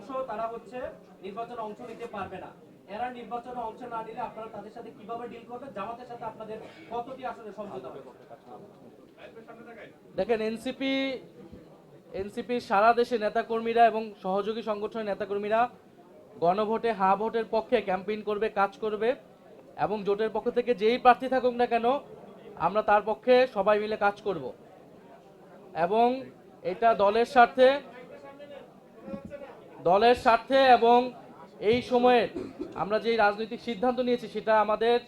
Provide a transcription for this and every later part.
অংশ তারা হচ্ছে নির্বাচনে অংশ নিতে পারবে না। এরা নির্বাচনে অংশ না নিলে আপনারা তাদের সাথে কীভাবে ডিল করবেন জামাতের সাথে আপনাদের কতটি আসলে সমঝোতা হবে? দেখেন, এনসিপি এনসিপি সারা দেশে নেতাকর্মীরা এবং সহযোগী সংগঠনের নেতাকর্মীরা গণভোটে হা ভোটের পক্ষে ক্যাম্পেইন করবে, কাজ করবে এবং জোটের পক্ষ থেকে যেই প্রার্থী থাকুক না কেন, আমরা তার পক্ষে সবাই মিলে কাজ করব। এবং এটা দলের স্বার্থে দলের স্বার্থে এবং এই সময়ে আমরা যেই রাজনৈতিক সিদ্ধান্ত নিয়েছি সেটা আমাদের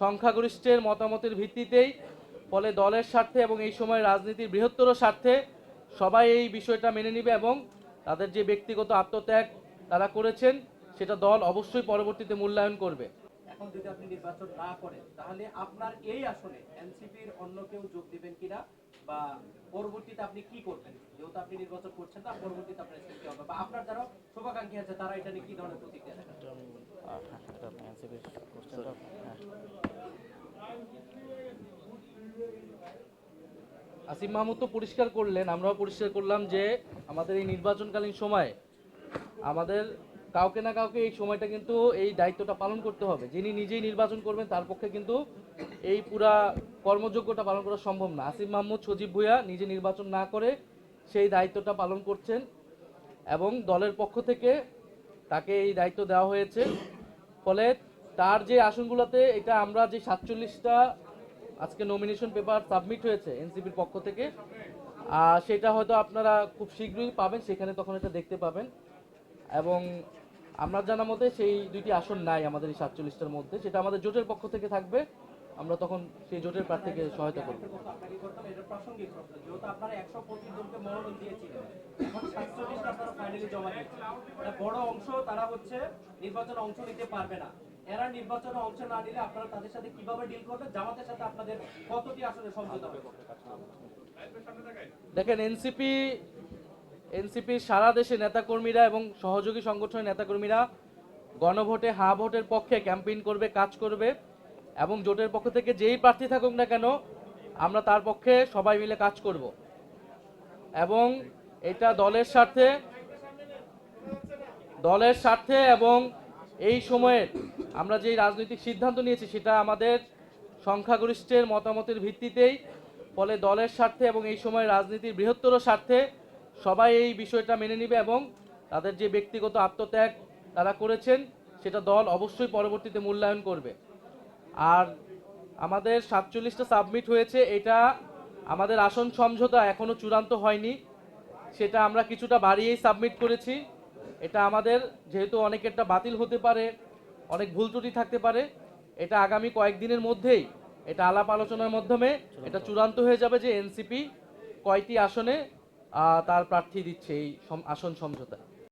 সংখ্যাগরিষ্ঠের মতামতের ভিত্তিতেই, ফলে দলের স্বার্থে এবং এই সময় রাজনীতির বৃহত্তর স্বার্থে সবাই এই বিষয়টা মেনে নেবে এবং তাদের যে ব্যক্তিগত আত্মত্যাগ তারা করেছেন, সেটা দল অবশ্যই পরবর্তীতে মূল্যায়ন করবে। এখন যদি আপনি নির্বাচন না করেন, তাহলে আপনার এই আসনে এনসিপির অন্য কেউ যোগ দিবেন কিনা? বা পরবর্তীতে আপনি কি করবেন? যেহেতু আপনি নির্বাচন করছেন না পরবর্তীতে আপনার কি হবে। বা আপনার যারা শুভাকাঙ্ক্ষী আছে, তারা এটা নিয়ে কি ধরনের প্রতিক্রিয়া আসিফ মাহমুদ তো পরিষ্কার করলেন, আমরাও পরিষ্কার করলাম যে আমাদের এই নির্বাচনকালীন সময়ে আমাদের কাউকে না কাউকে এই সময়টা কিন্তু এই দায়িত্বটা পালন করতে হবে। যিনি নিজেই নির্বাচন করবেন, তার পক্ষে কিন্তু এই পুরা কর্মযোগ্যটা পালন করা সম্ভব না। আসিফ মাহমুদ, সজীব ভুইয়া নিজে নির্বাচন না করে সেই দায়িত্বটা পালন করছেন এবং দলের পক্ষ থেকে তাকে এই দায়িত্ব দেওয়া হয়েছে। ফলে তার যে আসনগুলোতে এটা আমরা যে সাতচল্লিশটা আজকে নমিনেশন পেপার সাবমিট হয়েছে এনসিপির পক্ষ থেকে আর সেটা হয়তো আপনারা খুব শীঘ্রই পাবেন, সেখানে তখন এটা দেখতে পাবেন। এবং আমরা জানা মতে সেই দুইটি আসন নাই আমাদের এই সাতচল্লিশটার মধ্যে। সেটা আমাদের জোটের পক্ষ থেকে থাকবে। আমরা তখন সেই জোটের প্রার্থীকে সহায়তা করব। বড় অংশ তারা হচ্ছে নির্বাচনে অংশ নিতে পারবে না এরা নির্বাচনে অংশ না নিলে আপনারা তাদের সাথে কীভাবে ডিল করবেন জামাতের সাথে আপনাদের কতটি আসলে সমঝোতা হবে দেখেন, এনসিপি এনসিপির সারা দেশে নেতাকর্মীরা এবং সহযোগী সংগঠনের নেতাকর্মীরা গণভোটে হা ভোটের পক্ষে ক্যাম্পেইন করবে, কাজ করবে এবং জোটের পক্ষ থেকে যেই প্রার্থী থাকুক না কেন, আমরা তার পক্ষে সবাই মিলে কাজ করব। এবং এটা দলের স্বার্থে দলের স্বার্থে এবং এই সময়ে আমরা যেই রাজনৈতিক সিদ্ধান্ত নিয়েছি সেটা আমাদের সংখ্যাগরিষ্ঠের মতামতের ভিত্তিতেই, ফলে দলের স্বার্থে এবং এই সময় রাজনীতির বৃহত্তর স্বার্থে সবাই এই বিষয়টা মেনে নিবে এবং তাদের যে ব্যক্তিগত আত্মত্যাগ তারা করেছেন, সেটা দল অবশ্যই পরবর্তীতে মূল্যায়ন করবে। আর আমাদের সাতচল্লিশটা সাবমিট হয়েছে, এটা আমাদের আসন সমঝোতা এখনও চূড়ান্ত হয়নি, সেটা আমরা কিছুটা বাড়িয়েই সাবমিট করেছি। এটা আমাদের যেহেতু অনেকেরটা বাতিল হতে পারে, অনেক ভুল ত্রুটি থাকতে পারে, এটা আগামী কয়েকদিনের মধ্যেই, এটা আলাপ আলোচনার মাধ্যমে, এটা চূড়ান্ত হয়ে যাবে যে এনসিপি কয়টি আসনে তার প্রার্থী দিচ্ছে এই আসন সমঝোতা।